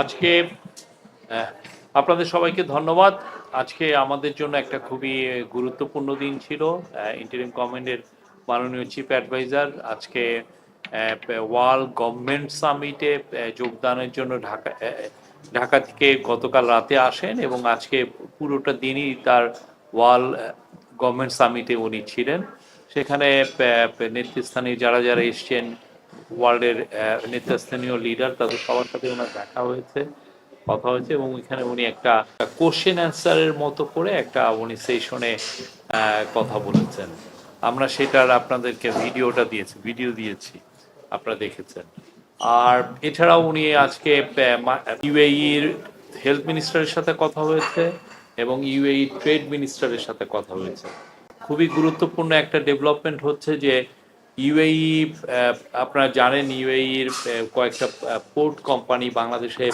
আজকে আপনাদের সবাইকে ধন্যবাদ। আজকে আমাদের জন্য একটা খুবই গুরুত্বপূর্ণ দিন ছিল ইন্টারিম গভর্নমেন্টের মাননীয় চিফ অ্যাডভাইজার আজকে ওয়ার্ল্ড গভর্নমেন্ট সামিটে যোগদানের জন্য ঢাকা ঢাকা থেকে গতকাল রাতে আসেন এবং আজকে পুরোটা দিনই তার ওয়ার্ল্ড গভর্নমেন্ট সামিটে উনি ছিলেন। সেখানে নেতৃস্থানীয় যারা যারা এসছেন ওয়ার্ল্ডের নেতৃস্থানীয় লিডার তাদের সবার সাথে ওনার দেখা হয়েছে, কথা হয়েছে এবং এখানে উনি একটা কোশ্চেন অ্যান্সারের মতো করে একটা উনি সেশনে কথা বলেছেন। আমরা সেটার আপনাদেরকে ভিডিওটা দিয়েছি ভিডিও দিয়েছি, আপনারা দেখেছেন। আর এছাড়াও উনি আজকে ইউএইর হেলথ মিনিস্টারের সাথে কথা হয়েছে এবং ইউএই ট্রেড মিনিস্টারের সাথে কথা হয়েছে। খুবই গুরুত্বপূর্ণ একটা ডেভেলপমেন্ট হচ্ছে যে ইউএই আপনারা জানেন ইউএইর কয়েকটা পোর্ট কোম্পানি বাংলাদেশে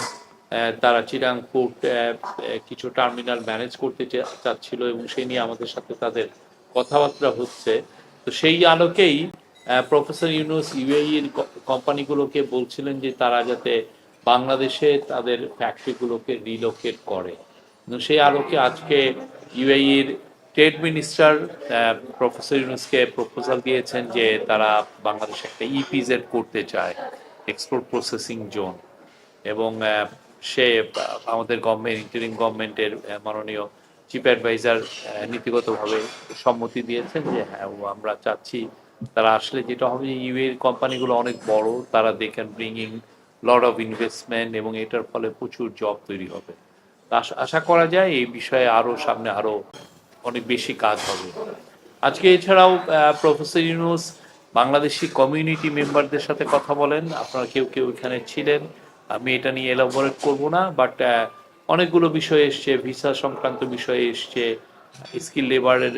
তারা চিরাং পোর্ট কিছু টার্মিনাল ম্যানেজ করতে চাচ্ছিল এবং সেই নিয়ে আমাদের সাথে তাদের কথাবার্তা হচ্ছে। তো সেই আলোকেই প্রফেসর ইউনুস ইউএইর কোম্পানিগুলোকে বলছিলেন যে তারা যাতে বাংলাদেশে তাদের ফ্যাক্টরিগুলোকে রিলোকেট করে। সেই আলোকে আজকে ইউএইর ট্রেড মিনিস্টার প্রফেসর ইউনুসকে প্রপোজাল দিয়েছেন যে তারা বাংলাদেশে একটা ইপিজেড করতে চায় এক্সপোর্ট প্রসেসিং জোন এবং সে আমাদের গভর্নমেন্ট ইন্টারিম গভর্নমেন্টের মাননীয় চিফ অ্যাডভাইজার নীতিগতভাবে সম্মতি দিয়েছেন যে হ্যাঁ আমরা চাচ্ছি তারা আসলে যেটা হবে ইউএর কোম্পানিগুলো অনেক বড়, তারা they can bringing lot of investment এবং এটার ফলে প্রচুর জব তৈরি হবে। আশা- করা যায় এই বিষয়ে আরও সামনে আরও অনেক বেশি কাজ হবে। আজকে এছাড়াও প্রফেসর ইউনুস বাংলাদেশি কমিউনিটি মেম্বারদের সাথে কথা বলেন। আপনারা কেউ কেউ এখানে ছিলেন। আমি এটা নিয়ে এলাবোরেট করব না বাট অনেকগুলো বিষয় এসছে ভিসা সংক্রান্ত বিষয়ে এসছে স্কিল লেবারের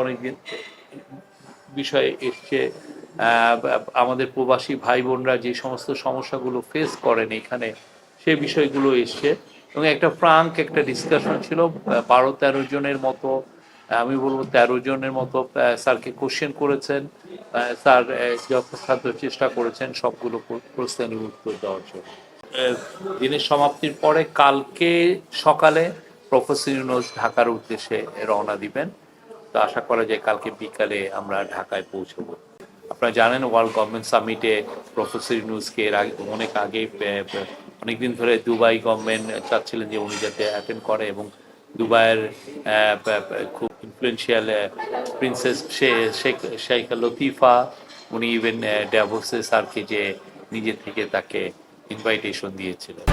অনেকদিন বিষয়ে এসছে। আমাদের প্রবাসী ভাই বোনরা যে সমস্ত সমস্যাগুলো ফেস করেন এখানে, সে বিষয়গুলো এসছে। এবং একটা ফ্রাঙ্ক একটা ডিসকাশন ছিল বারো তেরো জনের মতো, আমি বলব তেরো জনের মতো স্যারকে কোশ্চেন করেছেন। স্যার যথাসাধ্য চেষ্টা করেছেন সবগুলো প্রশ্নের উত্তর দেওয়ার জন্য। দিনের সমাপ্তির পরে কালকে সকালে প্রফেসর ইউনুস ঢাকার উদ্দেশ্যে রওনা দিবেন। তো আশা করা যায় কালকে বিকালে আমরা ঢাকায় পৌঁছবো। আপনারা জানেন, ওয়ার্ল্ড গভর্নমেন্ট সামিটে প্রফেসর ইউনুসকে এর আগে, অনেক আগে অনেকদিন ধরে দুবাই গভর্নমেন্ট চাচ্ছিলেন যে উনি যাতে অ্যাটেন্ড করে এবং দুবাইয়ের খুব ইনফ্লুয়েন্সিয়াল প্রিন্সেস শেখ লতিফা, উনি ইভেন ড্যাভোসে স্যারকে যে নিজে থেকে তাকে ইনভাইটেশন দিয়েছিলেন।